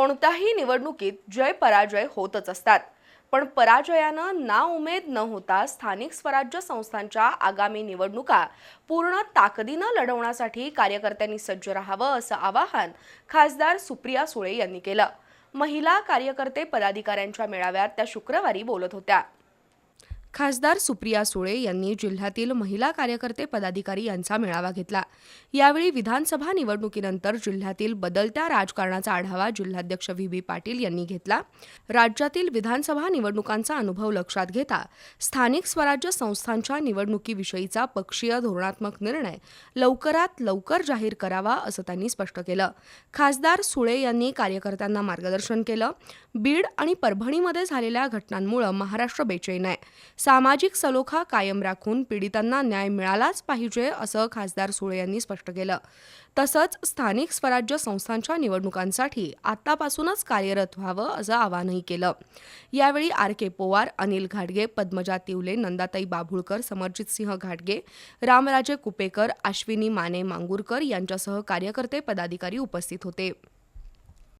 कोणत्याही निवडणुकीत जय पराजय होतच असतात. पण पराजयानं ना उमेद न होता स्थानिक स्वराज्य संस्थांच्या आगामी निवडणुका पूर्ण ताकदीनं लढवण्यासाठी कार्यकर्त्यांनी सज्ज राहावं असं आवाहन खासदार सुप्रिया सुळे यांनी केलं. महिला कार्यकर्ते पदाधिकाऱ्यांच्या मेळाव्यात त्या शुक्रवारी बोलत होत्या. खासदार सुप्रिया सुळे यांनी जिल्ह्यातील महिला कार्यकर्ते पदाधिकारी यांचा मेळावा घेतला. यावेळी विधानसभा निवडणुकीनंतर जिल्ह्यातील बदलत्या राजकारणाचा आढावा जिल्हाध्यक्ष व्ही. बी. पाटील यांनी घेतला. राज्यातील विधानसभा निवडणुकांचा अनुभव लक्षात घेता स्थानिक स्वराज्य संस्थांच्या निवडणुकीविषयीचा पक्षीय धोरणात्मक निर्णय लवकरात लवकर जाहीर करावा असं त्यांनी स्पष्ट केलं. खासदार सुळे यांनी कार्यकर्त्यांना मार्गदर्शन केलं. बीड आणि परभणीमध्ये झालेल्या घटनांमुळे महाराष्ट्र बेचैन आहे. सामाजिक सलोखा कायम राखून पीडितांना न्याय मिळालाच पाहिजे असं खासदार सुळे यांनी स्पष्ट केलं. तसंच स्थानिक स्वराज्य संस्थांच्या निवडणुकांसाठी आतापासूनच कार्यरत व्हावं असं आवाहनही केलं. यावेळी आर के पोवार अनिल घाटगे पद्मजा तिवले नंदाताई बाभुळकर समरजित सिंह घाटगे रामराजे कुपेकर अश्विनी माने मांगुरकर यांच्यासह कार्यकर्ते पदाधिकारी उपस्थित होते.